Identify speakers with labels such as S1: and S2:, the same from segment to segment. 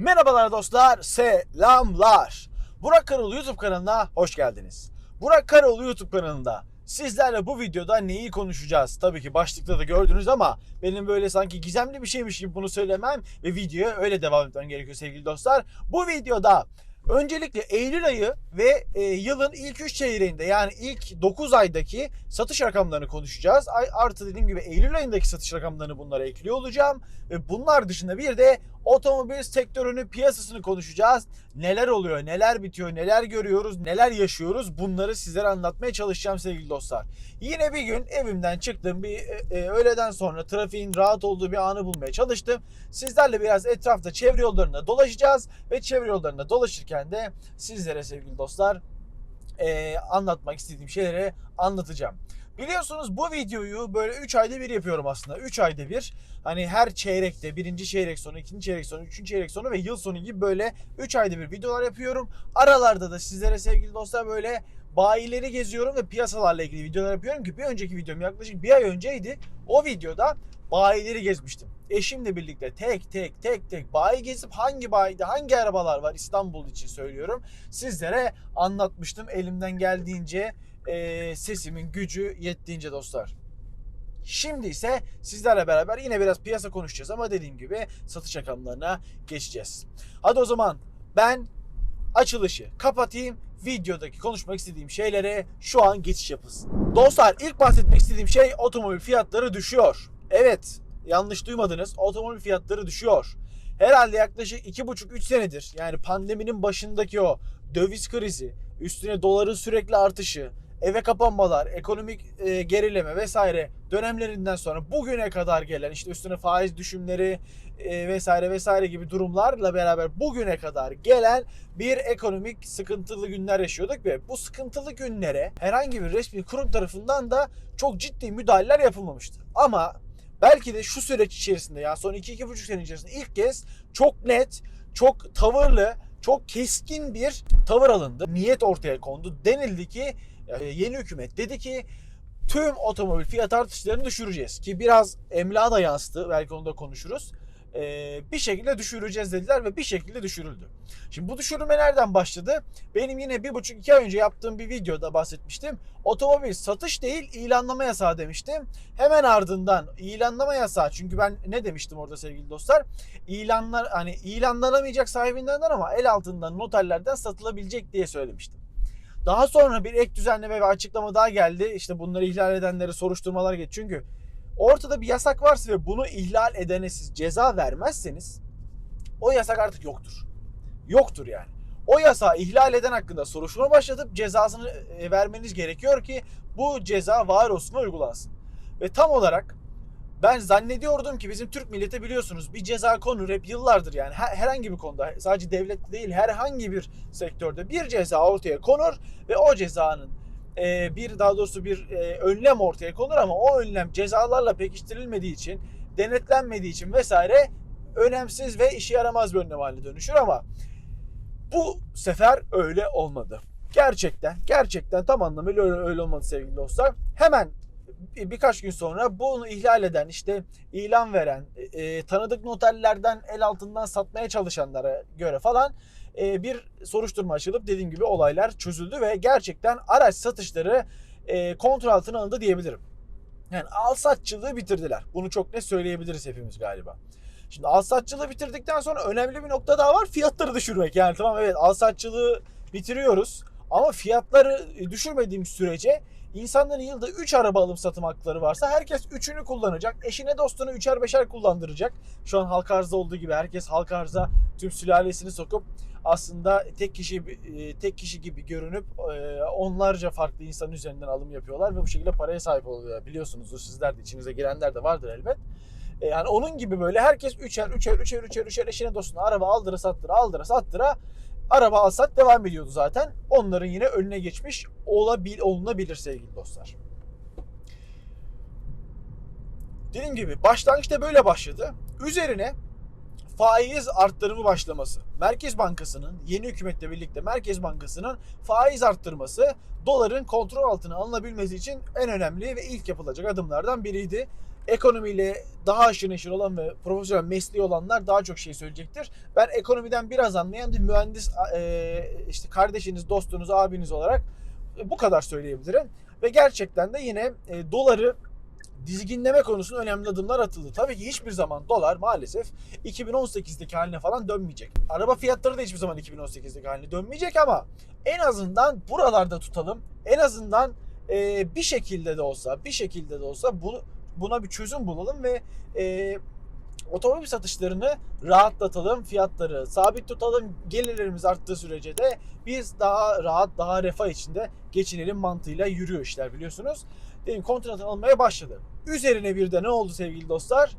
S1: Merhabalar dostlar, selamlar. Burak Karoğlu YouTube kanalına hoş geldiniz. Burak Karoğlu YouTube kanalında sizlerle bu videoda neyi konuşacağız? Tabii ki başlıkta da gördünüz ama benim böyle sanki gizemli bir şeymiş gibi bunu söylemem ve videoya öyle devam etmem gerekiyor sevgili dostlar. Bu videoda Öncelikle Eylül ayı ve e, yılın ilk 3 çeyreğinde yani ilk 9 aydaki satış rakamlarını konuşacağız. Ay, artı dediğim gibi Eylül ayındaki satış rakamlarını bunlara ekliyor olacağım. Ve bunlar dışında bir de otomobil sektörünün piyasasını konuşacağız. Neler oluyor, neler bitiyor, neler görüyoruz, neler yaşıyoruz bunları sizlere anlatmaya çalışacağım sevgili dostlar. Yine bir gün evimden çıktım bir e, e, öğleden sonra trafiğin rahat olduğu bir anı bulmaya çalıştım. Sizlerle biraz etrafta çevre yollarında dolaşacağız ve çevre yollarında dolaşırken de sizlere sevgili dostlar e, anlatmak istediğim şeyleri anlatacağım. Biliyorsunuz bu videoyu böyle 3 ayda bir yapıyorum aslında. 3 ayda bir. Hani her çeyrekte birinci çeyrek sonu, ikinci çeyrek sonu, üçüncü çeyrek sonu ve yıl sonu gibi böyle 3 ayda bir videolar yapıyorum. Aralarda da sizlere sevgili dostlar böyle bayileri geziyorum ve piyasalarla ilgili videolar yapıyorum ki bir önceki videom yaklaşık bir ay önceydi. O videoda bayileri gezmiştim. Eşimle birlikte tek tek tek tek bayi gezip hangi bayide hangi arabalar var İstanbul için söylüyorum. Sizlere anlatmıştım elimden geldiğince e, sesimin gücü yettiğince dostlar. Şimdi ise sizlerle beraber yine biraz piyasa konuşacağız ama dediğim gibi satış rakamlarına geçeceğiz. Hadi o zaman ben açılışı kapatayım. Videodaki konuşmak istediğim şeylere şu an geçiş yapılsın. Dostlar ilk bahsetmek istediğim şey otomobil fiyatları düşüyor. Evet yanlış duymadınız otomobil fiyatları düşüyor. Herhalde yaklaşık 2,5-3 senedir yani pandeminin başındaki o döviz krizi, üstüne doların sürekli artışı, eve kapanmalar, ekonomik e, gerileme vesaire dönemlerinden sonra bugüne kadar gelen işte üstüne faiz düşümleri e, vesaire vesaire gibi durumlarla beraber bugüne kadar gelen bir ekonomik sıkıntılı günler yaşıyorduk ve bu sıkıntılı günlere herhangi bir resmi kurum tarafından da çok ciddi müdahaleler yapılmamıştı. Ama belki de şu süreç içerisinde ya son 2-2,5 sene içerisinde ilk kez çok net, çok tavırlı, çok keskin bir tavır alındı. Niyet ortaya kondu. Denildi ki e, yeni hükümet dedi ki tüm otomobil fiyat artışlarını düşüreceğiz. Ki biraz emlağa da yansıdı. Belki onu da konuşuruz. Ee, bir şekilde düşüreceğiz dediler ve bir şekilde düşürüldü. Şimdi bu düşürülme nereden başladı? Benim yine bir buçuk iki ay önce yaptığım bir videoda bahsetmiştim. Otomobil satış değil ilanlama yasağı demiştim. Hemen ardından ilanlama yasağı çünkü ben ne demiştim orada sevgili dostlar? İlanlar hani ilanlanamayacak sahibinden ama el altından noterlerden satılabilecek diye söylemiştim. Daha sonra bir ek düzenleme ve açıklama daha geldi. İşte bunları ihlal edenlere soruşturmalar geç. Çünkü ortada bir yasak varsa ve bunu ihlal edene siz ceza vermezseniz o yasak artık yoktur. Yoktur yani. O yasağı ihlal eden hakkında soruşturma başlatıp cezasını e, vermeniz gerekiyor ki bu ceza var olsun uygulansın. Ve tam olarak ben zannediyordum ki bizim Türk milleti biliyorsunuz bir ceza konur hep yıllardır yani her- herhangi bir konuda sadece devlet değil herhangi bir sektörde bir ceza ortaya konur ve o cezanın e, bir daha doğrusu bir e, önlem ortaya konur ama o önlem cezalarla pekiştirilmediği için denetlenmediği için vesaire önemsiz ve işe yaramaz bir önlem haline dönüşür ama bu sefer öyle olmadı. Gerçekten, gerçekten tam anlamıyla öyle, öyle olmadı sevgili dostlar. Hemen bir- birkaç gün sonra bunu ihlal eden işte ilan veren e, tanıdık noterlerden el altından satmaya çalışanlara göre falan e, bir soruşturma açılıp dediğim gibi olaylar çözüldü ve gerçekten araç satışları e, kontrol altına alındı diyebilirim. Yani al satçılığı bitirdiler. Bunu çok net söyleyebiliriz hepimiz galiba. Şimdi al satçılığı bitirdikten sonra önemli bir nokta daha var. Fiyatları düşürmek. Yani tamam evet al satçılığı bitiriyoruz. Ama fiyatları düşürmediğim sürece insanların yılda 3 araba alım satım hakları varsa herkes 3'ünü kullanacak. Eşine dostunu 3'er 5'er kullandıracak. Şu an halka arzda olduğu gibi herkes halka arza tüm sülalesini sokup aslında tek kişi e, tek kişi gibi görünüp e, onlarca farklı insanın üzerinden alım yapıyorlar ve bu şekilde paraya sahip oluyorlar. Biliyorsunuzdur sizler de içinize girenler de vardır elbet. E, Yani onun gibi böyle herkes üçer üçer üçer üçer üçer eşine dostuna araba aldıra sattıra aldıra sattıra araba alsat devam ediyordu zaten. Onların yine önüne geçmiş olabil, olunabilir sevgili dostlar. Dediğim gibi başlangıçta böyle başladı. Üzerine faiz arttırımı başlaması. Merkez Bankası'nın yeni hükümetle birlikte Merkez Bankası'nın faiz arttırması doların kontrol altına alınabilmesi için en önemli ve ilk yapılacak adımlardan biriydi. ekonomiyle daha aşırı neşir olan ve profesyonel mesleği olanlar daha çok şey söyleyecektir. Ben ekonomiden biraz anlayan bir mühendis e, işte kardeşiniz, dostunuz, abiniz olarak bu kadar söyleyebilirim. Ve gerçekten de yine e, doları dizginleme konusunda önemli adımlar atıldı. Tabii ki hiçbir zaman dolar maalesef 2018'deki haline falan dönmeyecek. Araba fiyatları da hiçbir zaman 2018'deki haline dönmeyecek ama en azından buralarda tutalım. En azından e, bir şekilde de olsa, bir şekilde de olsa bu, buna bir çözüm bulalım ve e, otomobil satışlarını rahatlatalım, fiyatları sabit tutalım, gelirlerimiz arttığı sürece de biz daha rahat, daha refah içinde geçinelim mantığıyla yürüyor işler biliyorsunuz. Dedim kontratın almaya başladı. Üzerine bir de ne oldu sevgili dostlar?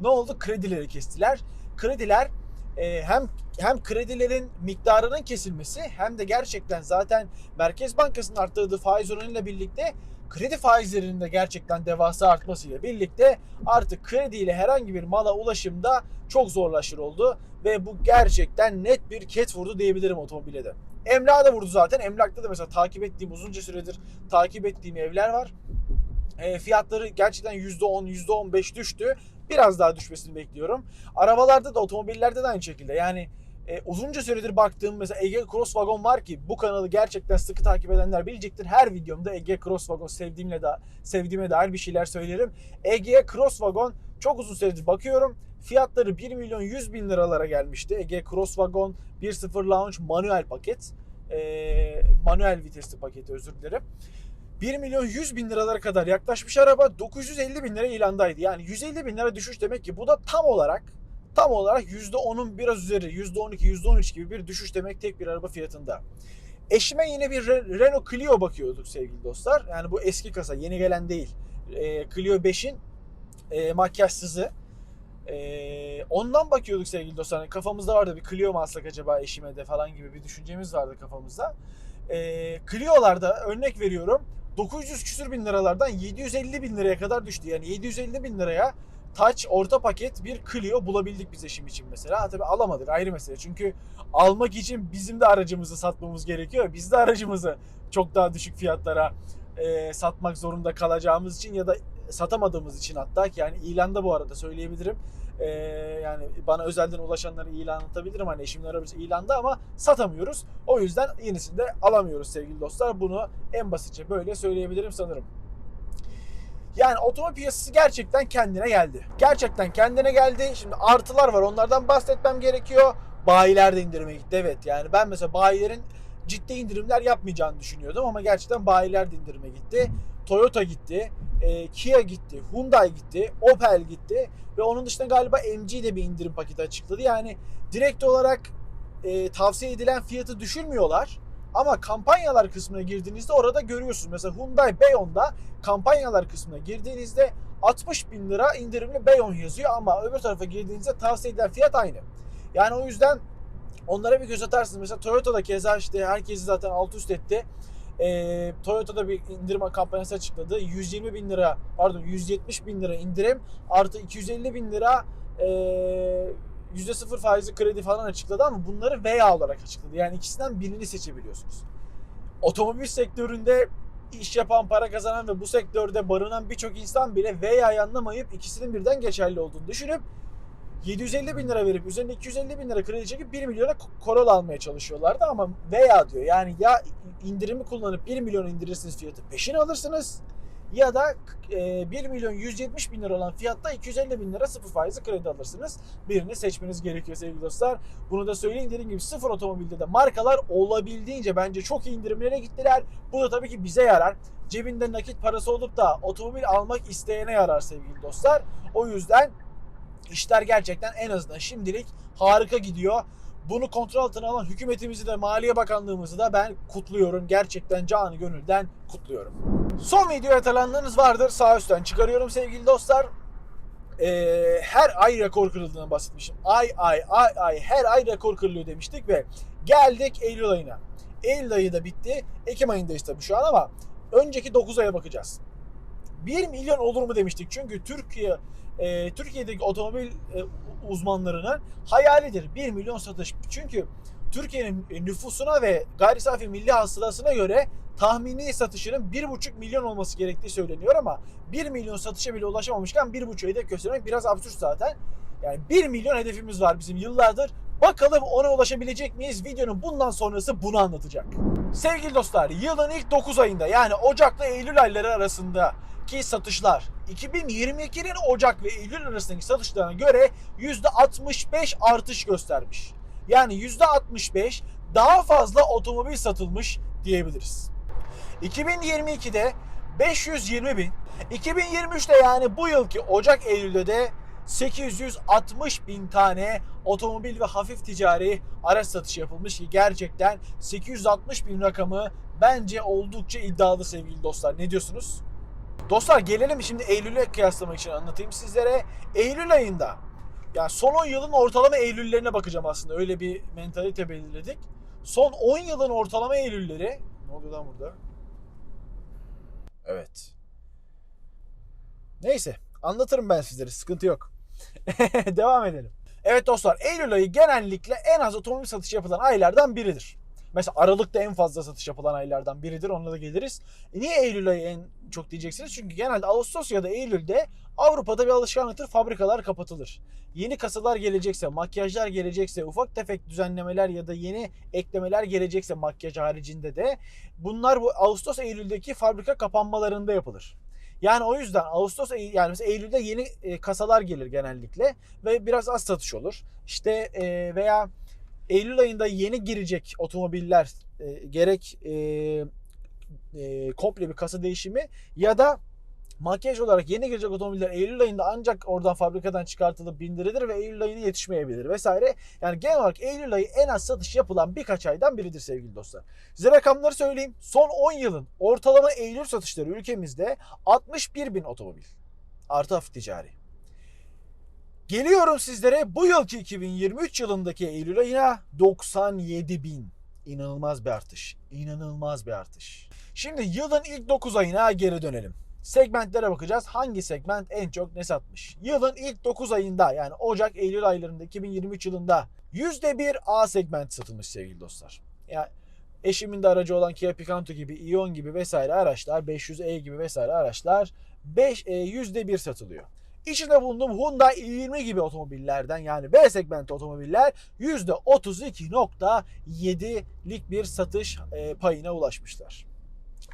S1: Ne oldu? Kredileri kestiler. Krediler e, hem hem kredilerin miktarının kesilmesi hem de gerçekten zaten Merkez Bankası'nın arttırdığı faiz oranıyla birlikte kredi faizlerinin de gerçekten devasa artmasıyla birlikte artık krediyle herhangi bir mala ulaşımda çok zorlaşır oldu ve bu gerçekten net bir ket vurdu diyebilirim otomobile de. Emlak'a da vurdu zaten. Emlak'ta da mesela takip ettiğim uzunca süredir takip ettiğim evler var. E, fiyatları gerçekten %10, %15 düştü. Biraz daha düşmesini bekliyorum. Arabalarda da otomobillerde de aynı şekilde. Yani e, uzunca süredir baktığım mesela Ege Cross Wagon var ki bu kanalı gerçekten sıkı takip edenler bilecektir. Her videomda Ege Cross Wagon sevdiğimle da sevdiğime dair bir şeyler söylerim. Ege Cross Wagon çok uzun süredir bakıyorum. Fiyatları 1 milyon 100 bin liralara gelmişti. Ege Cross Wagon 1.0 Launch manuel paket. E, manuel vitesli paketi özür dilerim. 1 milyon 100 bin liralara kadar yaklaşmış araba 950 bin lira ilandaydı. Yani 150 bin lira düşüş demek ki bu da tam olarak tam olarak %10'un biraz üzeri %12 %13 gibi bir düşüş demek tek bir araba fiyatında. Eşime yine bir Re- Renault Clio bakıyorduk sevgili dostlar. Yani bu eski kasa yeni gelen değil. E, Clio 5'in e, makyajsızı. E, ondan bakıyorduk sevgili dostlar. Yani kafamızda vardı bir Clio mu alsak acaba eşime de falan gibi bir düşüncemiz vardı kafamızda. E, Clio'larda örnek veriyorum 900 küsür bin liralardan 750 bin liraya kadar düştü. Yani 750 bin liraya Touch orta paket bir Clio bulabildik biz eşim için mesela. Ha, tabii alamadık ayrı mesele. Çünkü almak için bizim de aracımızı satmamız gerekiyor. Biz de aracımızı çok daha düşük fiyatlara e, satmak zorunda kalacağımız için ya da satamadığımız için hatta ki yani ilanda bu arada söyleyebilirim. E, yani bana özelden ulaşanları ilan atabilirim. Hani eşimin arabası ilanda ama satamıyoruz. O yüzden yenisini de alamıyoruz sevgili dostlar. Bunu en basitçe böyle söyleyebilirim sanırım. Yani otomobil piyasası gerçekten kendine geldi. Gerçekten kendine geldi. Şimdi artılar var. Onlardan bahsetmem gerekiyor. Bayiler de indirime gitti. Evet yani ben mesela bayilerin ciddi indirimler yapmayacağını düşünüyordum ama gerçekten bayiler de indirime gitti. Toyota gitti, e, Kia gitti, Hyundai gitti, Opel gitti ve onun dışında galiba MG de bir indirim paketi açıkladı. Yani direkt olarak e, tavsiye edilen fiyatı düşürmüyorlar. Ama kampanyalar kısmına girdiğinizde orada görüyorsunuz. Mesela Hyundai Beyon'da kampanyalar kısmına girdiğinizde 60 bin lira indirimli Beyon yazıyor ama öbür tarafa girdiğinizde tavsiye edilen fiyat aynı. Yani o yüzden onlara bir göz atarsınız. Mesela Toyota'da keza işte herkesi zaten alt üst etti. Ee, Toyota'da bir indirim kampanyası açıkladı. 120 bin lira pardon 170 bin lira indirim artı 250 bin lira ee, %0 faizli kredi falan açıkladı ama bunları veya olarak açıkladı. Yani ikisinden birini seçebiliyorsunuz. Otomobil sektöründe iş yapan, para kazanan ve bu sektörde barınan birçok insan bile veya anlamayıp ikisinin birden geçerli olduğunu düşünüp 750 bin lira verip üzerine 250 bin lira kredi çekip 1 milyona Corolla almaya çalışıyorlardı ama veya diyor yani ya indirimi kullanıp 1 milyon indirirsiniz fiyatı peşin alırsınız ya da e, 1 milyon 170 bin lira olan fiyatta 250 bin lira sıfır faizli kredi alırsınız. Birini seçmeniz gerekiyor sevgili dostlar. Bunu da söyleyeyim dediğim gibi sıfır otomobilde de markalar olabildiğince bence çok iyi indirimlere gittiler. Bu da tabii ki bize yarar. Cebinde nakit parası olup da otomobil almak isteyene yarar sevgili dostlar. O yüzden işler gerçekten en azından şimdilik harika gidiyor. Bunu kontrol altına alan hükümetimizi de Maliye Bakanlığımızı da ben kutluyorum. Gerçekten canı gönülden kutluyorum. Son video hatırlandığınız vardır. Sağ üstten çıkarıyorum sevgili dostlar. Ee, her ay rekor kırıldığını bahsetmişim. Ay ay ay ay her ay rekor kırılıyor demiştik ve geldik Eylül ayına. Eylül ayı da bitti. Ekim ayındayız tabii şu an ama önceki 9 aya bakacağız. 1 milyon olur mu demiştik. Çünkü Türkiye e, Türkiye'deki otomobil e, uzmanlarının hayalidir 1 milyon satış. Çünkü Türkiye'nin nüfusuna ve gayri safi milli hasılasına göre tahmini satışının 1,5 milyon olması gerektiği söyleniyor ama 1 milyon satışa bile ulaşamamışken 1,5'ü hedef göstermek biraz absürt zaten. Yani 1 milyon hedefimiz var bizim yıllardır. Bakalım ona ulaşabilecek miyiz? Videonun bundan sonrası bunu anlatacak. Sevgili dostlar, yılın ilk 9 ayında yani Ocak'la Eylül ayları arasındaki satışlar 2022'nin Ocak ve Eylül arasındaki satışlarına göre %65 artış göstermiş. Yani %65 daha fazla otomobil satılmış diyebiliriz. 2022'de 520 bin, 2023'te yani bu yılki Ocak-Eylül'de de 860 bin tane otomobil ve hafif ticari araç satışı yapılmış ki gerçekten 860 bin rakamı bence oldukça iddialı sevgili dostlar. Ne diyorsunuz? Dostlar gelelim şimdi Eylül'e kıyaslamak için anlatayım sizlere. Eylül ayında yani son 10 yılın ortalama Eylül'lerine bakacağım aslında. Öyle bir mentalite belirledik. Son 10 yılın ortalama Eylül'leri ne oluyor lan burada? Evet. Neyse anlatırım ben sizlere sıkıntı yok. Devam edelim. Evet dostlar Eylül ayı genellikle en az otomobil satışı yapılan aylardan biridir. Mesela Aralık'ta en fazla satış yapılan aylardan biridir. Ona da geliriz. E niye Eylül ayı en çok diyeceksiniz? Çünkü genelde Ağustos ya da Eylül'de Avrupa'da bir alışkanlıktır. Fabrikalar kapatılır. Yeni kasalar gelecekse, makyajlar gelecekse, ufak tefek düzenlemeler ya da yeni eklemeler gelecekse makyaj haricinde de bunlar bu Ağustos Eylül'deki fabrika kapanmalarında yapılır. Yani o yüzden Ağustos yani mesela Eylül'de yeni e, kasalar gelir genellikle ve biraz az satış olur. İşte e, veya Eylül ayında yeni girecek otomobiller e, gerek e, e, komple bir kasa değişimi ya da makyaj olarak yeni girecek otomobiller Eylül ayında ancak oradan fabrikadan çıkartılıp bindirilir ve Eylül ayına yetişmeyebilir vesaire. Yani genel olarak Eylül ayı en az satış yapılan birkaç aydan biridir sevgili dostlar. Size rakamları söyleyeyim. Son 10 yılın ortalama Eylül satışları ülkemizde 61 bin otomobil. Artı hafif ticari. Geliyorum sizlere bu yılki 2023 yılındaki Eylül ayına 97 bin. İnanılmaz bir artış. İnanılmaz bir artış. Şimdi yılın ilk 9 ayına geri dönelim. Segmentlere bakacağız. Hangi segment en çok ne satmış? Yılın ilk 9 ayında yani Ocak, Eylül aylarında 2023 yılında %1 A segmenti satılmış sevgili dostlar. Yani eşimin de aracı olan Kia Picanto gibi, Ion gibi vesaire araçlar, 500e gibi vesaire araçlar 5 e, %1 satılıyor. İçinde bulunduğum Hyundai i20 gibi otomobillerden yani B segmenti otomobiller %32.7'lik bir satış e, payına ulaşmışlar.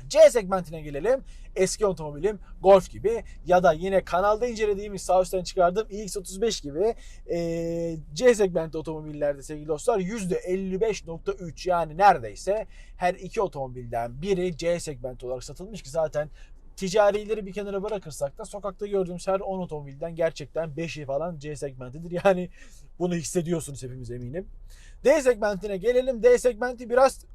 S1: C segmentine gelelim. Eski otomobilim Golf gibi ya da yine kanalda incelediğimiz sağ üstten çıkardığım iX35 gibi e, C segmenti otomobillerde sevgili dostlar %55.3 yani neredeyse her iki otomobilden biri C segmenti olarak satılmış ki zaten ticarileri bir kenara bırakırsak da sokakta gördüğümüz her 10 otomobilden gerçekten 5'i falan C segmentidir. Yani bunu hissediyorsunuz hepimiz eminim. D segmentine gelelim. D segmenti biraz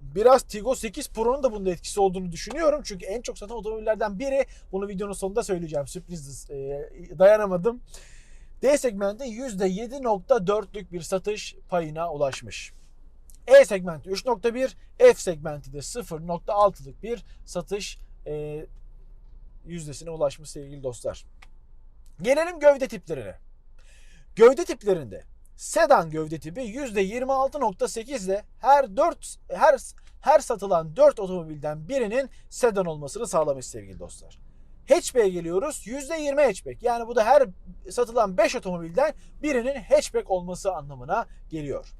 S1: biraz Tigo 8 Pro'nun da bunda etkisi olduğunu düşünüyorum. Çünkü en çok satan otomobillerden biri. Bunu videonun sonunda söyleyeceğim. Sürpriz e, dayanamadım. D segmenti %7.4'lük bir satış payına ulaşmış. E segmenti 3.1, F segmenti de 0.6'lık bir satış e, yüzdesine ulaşmış sevgili dostlar. Gelelim gövde tiplerine. Gövde tiplerinde sedan gövde tipi %26.8 ile her 4 her her satılan 4 otomobilden birinin sedan olmasını sağlamış sevgili dostlar. Hatchback'e geliyoruz. %20 hatchback. Yani bu da her satılan 5 otomobilden birinin hatchback olması anlamına geliyor.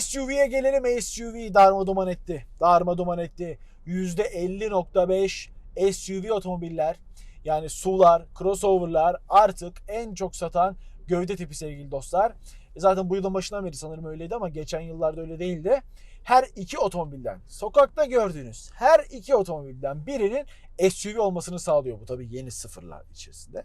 S1: SUV'ye gelelim. SUV darma etti. Darma etti. %50.5 SUV otomobiller yani SUV'lar, crossover'lar artık en çok satan gövde tipi sevgili dostlar. E Zaten bu yılın başından beri sanırım öyleydi ama geçen yıllarda öyle değildi. Her iki otomobilden, sokakta gördüğünüz her iki otomobilden birinin SUV olmasını sağlıyor bu tabii yeni sıfırlar içerisinde.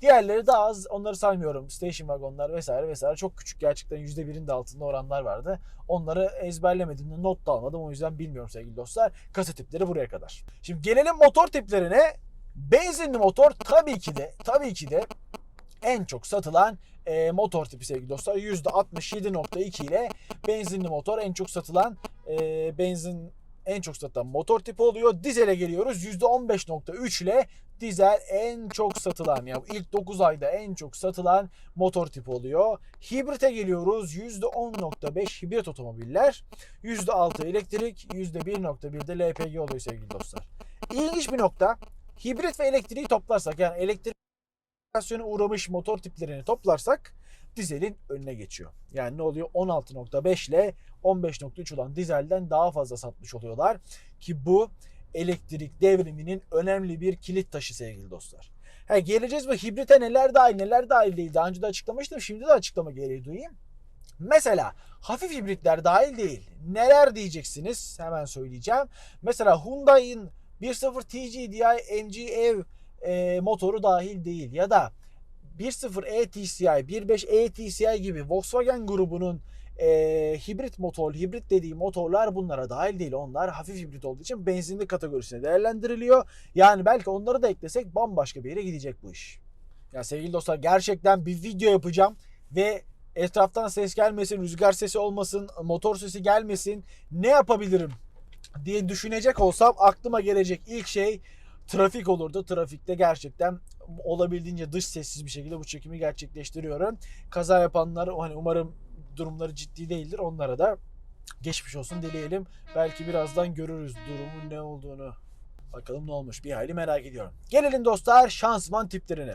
S1: Diğerleri daha az onları saymıyorum. Station wagonlar vesaire vesaire çok küçük gerçekten %1'in de altında oranlar vardı. Onları ezberlemedim, not da almadım o yüzden bilmiyorum sevgili dostlar. Kasa tipleri buraya kadar. Şimdi gelelim motor tiplerine. Benzinli motor tabii ki de tabii ki de en çok satılan e, motor tipi sevgili dostlar. %67.2 ile benzinli motor en çok satılan e, benzin en çok satılan motor tipi oluyor. Dizele geliyoruz. %15.3 ile dizel en çok satılan yani ilk 9 ayda en çok satılan motor tipi oluyor. Hibrite geliyoruz. %10.5 hibrit otomobiller. %6 elektrik, %1.1 de LPG oluyor sevgili dostlar. İlginç bir nokta. Hibrit ve elektriği toplarsak yani elektrik uğramış motor tiplerini toplarsak dizelin önüne geçiyor. Yani ne oluyor? 16.5 ile 15.3 olan dizelden daha fazla satmış oluyorlar. Ki bu elektrik devriminin önemli bir kilit taşı sevgili dostlar. Ha, geleceğiz ve hibrite neler dahil neler dahil değil. Daha önce de açıklamıştım. Şimdi de açıklama gereği duyayım. Mesela hafif hibritler dahil değil. Neler diyeceksiniz? Hemen söyleyeceğim. Mesela Hyundai'in 1.0 TGDI MG Ev e, motoru dahil değil. Ya da 1.0 ETCI, 1.5 ETCI gibi Volkswagen grubunun e, hibrit motor, hibrit dediği motorlar bunlara dahil değil. Onlar hafif hibrit olduğu için benzinli kategorisine değerlendiriliyor. Yani belki onları da eklesek bambaşka bir yere gidecek bu iş. Ya sevgili dostlar gerçekten bir video yapacağım ve etraftan ses gelmesin, rüzgar sesi olmasın, motor sesi gelmesin. Ne yapabilirim diye düşünecek olsam aklıma gelecek ilk şey trafik olurdu. Trafikte gerçekten olabildiğince dış sessiz bir şekilde bu çekimi gerçekleştiriyorum. Kaza yapanlar hani umarım durumları ciddi değildir. Onlara da geçmiş olsun dileyelim. Belki birazdan görürüz durumun ne olduğunu. Bakalım ne olmuş bir hayli merak ediyorum. Gelelim dostlar şansman tiplerine.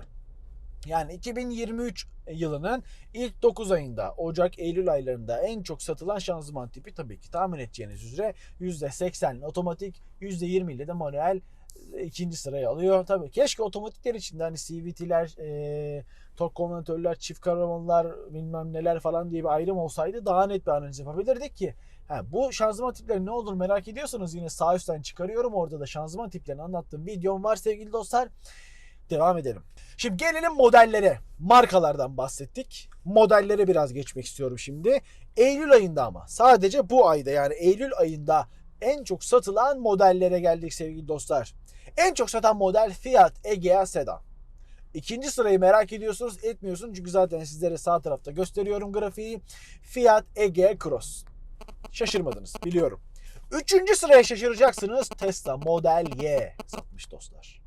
S1: Yani 2023 yılının ilk 9 ayında Ocak-Eylül aylarında en çok satılan şanzıman tipi tabii ki tahmin edeceğiniz üzere %80 otomatik %20 ile de manuel ikinci sırayı alıyor. Tabii keşke otomatikler içinde hani CVT'ler, e, tork kombinatörler, çift karavanlar bilmem neler falan diye bir ayrım olsaydı daha net bir analiz yapabilirdik ki. Ha, bu şanzıman tipleri ne olur merak ediyorsanız yine sağ üstten çıkarıyorum. Orada da şanzıman tiplerini anlattığım videom var sevgili dostlar. Devam edelim. Şimdi gelelim modellere. Markalardan bahsettik. Modellere biraz geçmek istiyorum şimdi. Eylül ayında ama sadece bu ayda yani Eylül ayında en çok satılan modellere geldik sevgili dostlar. En çok satan model Fiat Egea Sedan. İkinci sırayı merak ediyorsunuz, etmiyorsunuz çünkü zaten sizlere sağ tarafta gösteriyorum grafiği. Fiat Egea Cross. Şaşırmadınız biliyorum. Üçüncü sıraya şaşıracaksınız. Tesla Model Y satmış dostlar.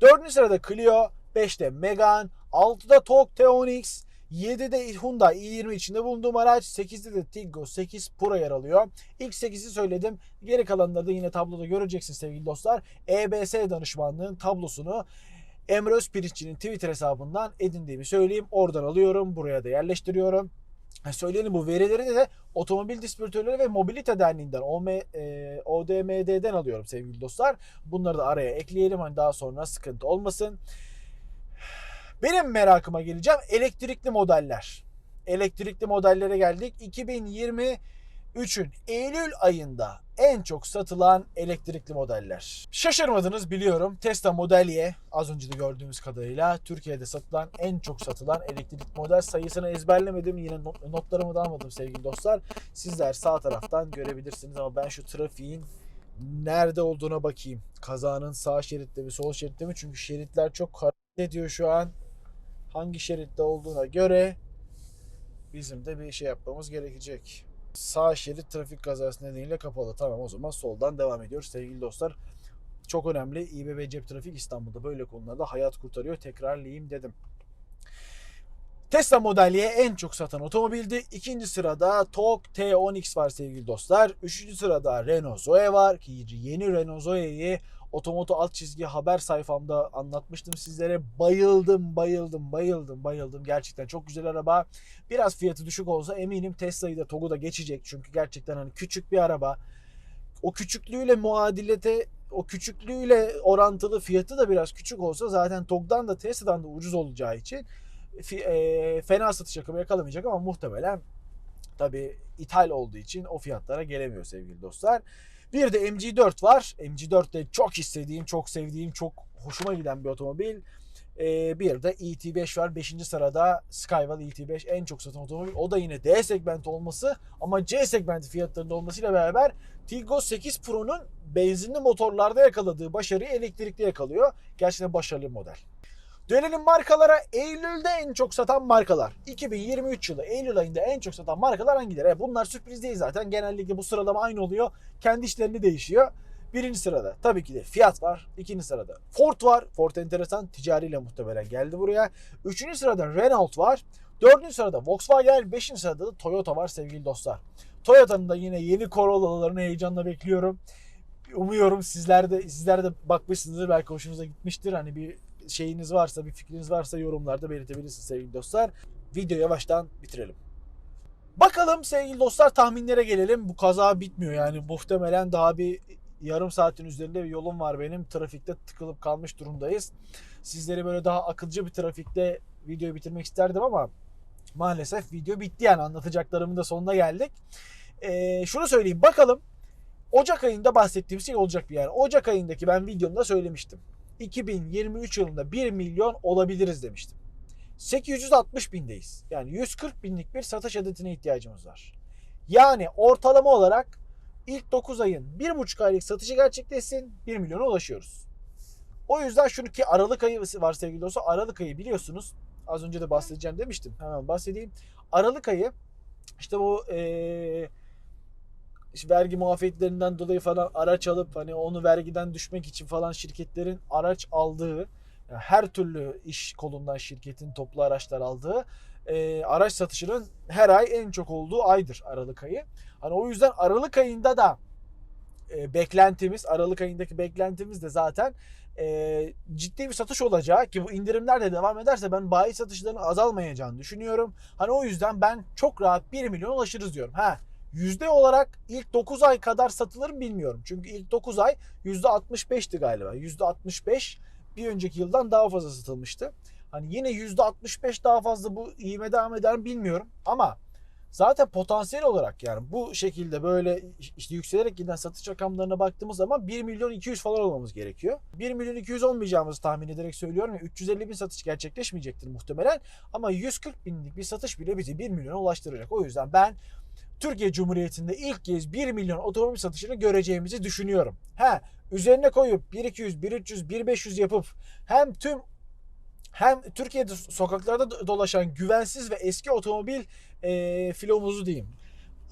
S1: Dördüncü sırada Clio, 5'te Megane, 6'da Tok T10X, 7'de Hyundai i20 içinde bulunduğum araç, 8'de de Tiggo 8 Pro yer alıyor. İlk 8'i söyledim. Geri kalanları da yine tabloda göreceksiniz sevgili dostlar. EBS danışmanlığın tablosunu Emre Özpirinççi'nin Twitter hesabından edindiğimi söyleyeyim. Oradan alıyorum. Buraya da yerleştiriyorum. Söyleyelim bu verileri de, de Otomobil Distribütörleri ve Mobilite Derneği'nden OM, e, ODMD'den alıyorum sevgili dostlar. Bunları da araya ekleyelim hani daha sonra sıkıntı olmasın. Benim merakıma geleceğim elektrikli modeller. Elektrikli modellere geldik. 2023'ün Eylül ayında en çok satılan elektrikli modeller. Şaşırmadınız biliyorum. Tesla Model Y az önce de gördüğümüz kadarıyla Türkiye'de satılan en çok satılan elektrikli model sayısını ezberlemedim. Yine notlarımı da almadım sevgili dostlar. Sizler sağ taraftan görebilirsiniz ama ben şu trafiğin nerede olduğuna bakayım. Kazanın sağ şeritte mi sol şeritte mi? Çünkü şeritler çok hareket ediyor şu an hangi şeritte olduğuna göre bizim de bir şey yapmamız gerekecek. Sağ şerit trafik kazası nedeniyle kapalı. Tamam o zaman soldan devam ediyoruz sevgili dostlar. Çok önemli. İBB Cep Trafik İstanbul'da böyle konularda hayat kurtarıyor. Tekrarlayayım dedim. Tesla Model Y en çok satan otomobildi. İkinci sırada Tok T10X var sevgili dostlar. Üçüncü sırada Renault Zoe var. Ki yeni Renault Zoe'yi Otomoto alt çizgi haber sayfamda anlatmıştım sizlere. Bayıldım, bayıldım, bayıldım, bayıldım. Gerçekten çok güzel araba. Biraz fiyatı düşük olsa eminim Tesla'yı da TOG'u da geçecek. Çünkü gerçekten hani küçük bir araba. O küçüklüğüyle muadilete o küçüklüğüyle orantılı fiyatı da biraz küçük olsa zaten TOG'dan da Tesla'dan da ucuz olacağı için e, fena satış rakamı yakalamayacak ama muhtemelen tabi ithal olduğu için o fiyatlara gelemiyor sevgili dostlar. Bir de MG4 var. MG4 de çok istediğim, çok sevdiğim, çok hoşuma giden bir otomobil. Ee, bir de ET5 var. 5. sırada Skywell ET5 en çok satan otomobil. O da yine D segmenti olması ama C segmenti fiyatlarında olmasıyla beraber Tiggo 8 Pro'nun benzinli motorlarda yakaladığı başarıyı elektrikli yakalıyor. Gerçekten başarılı model. Dönelim markalara. Eylül'de en çok satan markalar. 2023 yılı Eylül ayında en çok satan markalar hangileri? E, Bunlar sürpriz değil zaten. Genellikle bu sıralama aynı oluyor. Kendi işlerini değişiyor. Birinci sırada tabii ki de Fiat var. İkinci sırada Ford var. Ford enteresan ticariyle muhtemelen geldi buraya. Üçüncü sırada Renault var. Dördüncü sırada Volkswagen. Beşinci sırada da Toyota var sevgili dostlar. Toyota'nın da yine yeni Corolla'larını heyecanla bekliyorum. Umuyorum sizler de sizler de bakmışsınızdır belki hoşunuza gitmiştir. Hani bir şeyiniz varsa, bir fikriniz varsa yorumlarda belirtebilirsiniz sevgili dostlar. Videoyu yavaştan bitirelim. Bakalım sevgili dostlar tahminlere gelelim. Bu kaza bitmiyor yani muhtemelen daha bir yarım saatin üzerinde bir yolum var benim. Trafikte tıkılıp kalmış durumdayız. Sizleri böyle daha akılcı bir trafikte videoyu bitirmek isterdim ama maalesef video bitti yani anlatacaklarımın da sonuna geldik. Ee, şunu söyleyeyim bakalım Ocak ayında bahsettiğim şey olacak bir yani. Ocak ayındaki ben videomda söylemiştim. 2023 yılında 1 milyon olabiliriz demiştim. 860 bindeyiz. Yani 140 binlik bir satış adetine ihtiyacımız var. Yani ortalama olarak ilk 9 ayın 1,5 aylık satışı gerçekleşsin 1 milyona ulaşıyoruz. O yüzden şunu ki Aralık ayı var sevgili dostlar. Aralık ayı biliyorsunuz. Az önce de bahsedeceğim demiştim. Hemen bahsedeyim. Aralık ayı işte bu eee işte vergi muafiyetlerinden dolayı falan araç alıp hani onu vergiden düşmek için falan şirketlerin araç aldığı yani her türlü iş kolundan şirketin toplu araçlar aldığı e, araç satışının her ay en çok olduğu aydır Aralık ayı. Hani o yüzden Aralık ayında da e, beklentimiz Aralık ayındaki beklentimiz de zaten e, ciddi bir satış olacağı ki bu indirimler de devam ederse ben bayi satışlarının azalmayacağını düşünüyorum. Hani o yüzden ben çok rahat 1 milyon ulaşırız diyorum. Ha Yüzde olarak ilk 9 ay kadar satılır mı bilmiyorum. Çünkü ilk 9 ay %65'ti galiba. %65 bir önceki yıldan daha fazla satılmıştı. Hani yine %65 daha fazla bu ivme devam eder mi bilmiyorum. Ama zaten potansiyel olarak yani bu şekilde böyle işte yükselerek giden satış rakamlarına baktığımız zaman 1 milyon 200 falan olmamız gerekiyor. 1 milyon 200 olmayacağımızı tahmin ederek söylüyorum. Yani 350 bin satış gerçekleşmeyecektir muhtemelen. Ama 140 binlik bir satış bile bizi 1 milyona ulaştıracak. O yüzden ben Türkiye Cumhuriyeti'nde ilk kez 1 milyon otomobil satışını göreceğimizi düşünüyorum. Ha, üzerine koyup 1200, 1300, 1500 yapıp hem tüm hem Türkiye'de sokaklarda dolaşan güvensiz ve eski otomobil e, filomuzu diyeyim.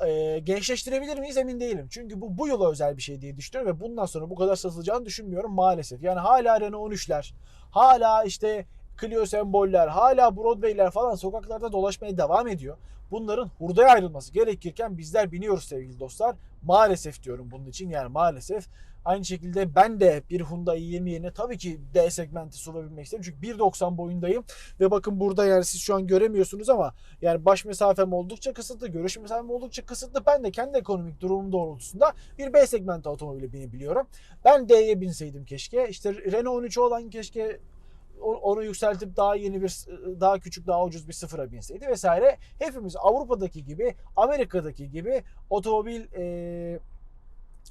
S1: E, gençleştirebilir miyiz emin değilim. Çünkü bu bu yıla özel bir şey diye düşünüyorum ve bundan sonra bu kadar satılacağını düşünmüyorum maalesef. Yani hala Renault 13'ler, hala işte Clio semboller, hala Broadway'ler falan sokaklarda dolaşmaya devam ediyor. Bunların hurdaya ayrılması gerekirken bizler biniyoruz sevgili dostlar. Maalesef diyorum bunun için yani maalesef. Aynı şekilde ben de bir Hyundai i20 yerine tabii ki D segmenti sunabilmek isterim. Çünkü 1.90 boyundayım ve bakın burada yani siz şu an göremiyorsunuz ama yani baş mesafem oldukça kısıtlı, görüş mesafem oldukça kısıtlı. Ben de kendi ekonomik durumum doğrultusunda bir B segmenti otomobili binebiliyorum. Ben D'ye binseydim keşke. İşte Renault 13 olan keşke onu yükseltip daha yeni bir daha küçük daha ucuz bir sıfıra binseydi vesaire. Hepimiz Avrupa'daki gibi Amerika'daki gibi otomobil e,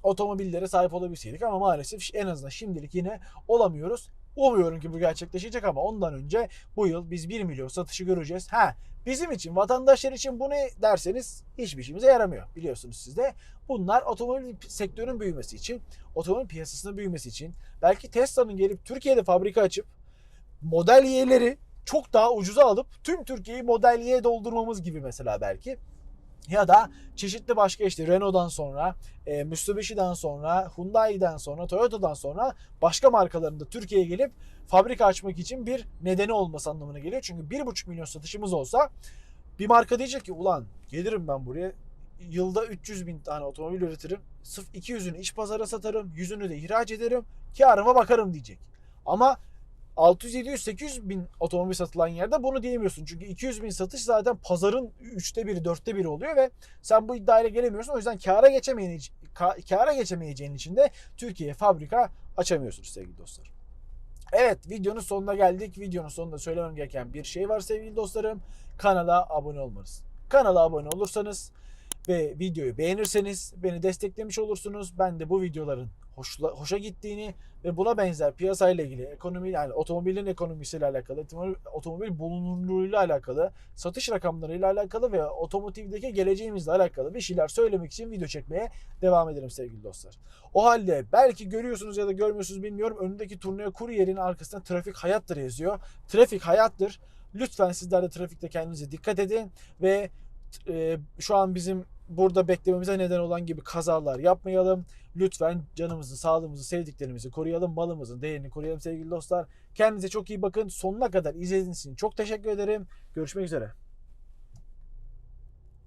S1: otomobillere sahip olabilseydik ama maalesef en azından şimdilik yine olamıyoruz. Umuyorum ki bu gerçekleşecek ama ondan önce bu yıl biz 1 milyon satışı göreceğiz. Ha bizim için vatandaşlar için bu ne derseniz hiçbir işimize yaramıyor biliyorsunuz siz de. Bunlar otomobil sektörünün büyümesi için, otomobil piyasasının büyümesi için, belki Tesla'nın gelip Türkiye'de fabrika açıp Model Y'leri çok daha ucuza alıp tüm Türkiye'yi Model Y doldurmamız gibi mesela belki. Ya da çeşitli başka işte Renault'dan sonra, e, Mitsubishi'den sonra, Hyundai'den sonra, Toyota'dan sonra başka markaların da Türkiye'ye gelip fabrika açmak için bir nedeni olması anlamına geliyor. Çünkü 1,5 milyon satışımız olsa bir marka diyecek ki ulan gelirim ben buraya yılda 300 bin tane otomobil üretirim. Sırf 200'ünü iç pazara satarım, 100'ünü de ihraç ederim. Karıma bakarım diyecek. Ama 600, 700, 800 bin otomobil satılan yerde bunu diyemiyorsun. Çünkü 200 bin satış zaten pazarın 3'te biri, 4'te biri oluyor ve sen bu iddiayla gelemiyorsun. O yüzden kâra geçemeyen, kâra geçemeyeceğin için de Türkiye'ye fabrika açamıyorsunuz sevgili dostlar. Evet videonun sonuna geldik. Videonun sonunda söylemem gereken bir şey var sevgili dostlarım. Kanala abone olmanız. Kanala abone olursanız ve videoyu beğenirseniz beni desteklemiş olursunuz. Ben de bu videoların hoşla, hoşa gittiğini ve buna benzer piyasayla ilgili ekonomi yani otomobilin ekonomisiyle alakalı, otomobil, bulunurluğuyla alakalı, satış rakamlarıyla alakalı ve otomotivdeki geleceğimizle alakalı bir şeyler söylemek için video çekmeye devam ederim sevgili dostlar. O halde belki görüyorsunuz ya da görmüyorsunuz bilmiyorum önündeki turneye kuryerin arkasında trafik hayattır yazıyor. Trafik hayattır. Lütfen sizler de trafikte kendinize dikkat edin ve e, şu an bizim burada beklememize neden olan gibi kazalar yapmayalım. Lütfen canımızı, sağlığımızı, sevdiklerimizi koruyalım. Malımızın değerini koruyalım sevgili dostlar. Kendinize çok iyi bakın. Sonuna kadar izlediğiniz için çok teşekkür ederim. Görüşmek üzere.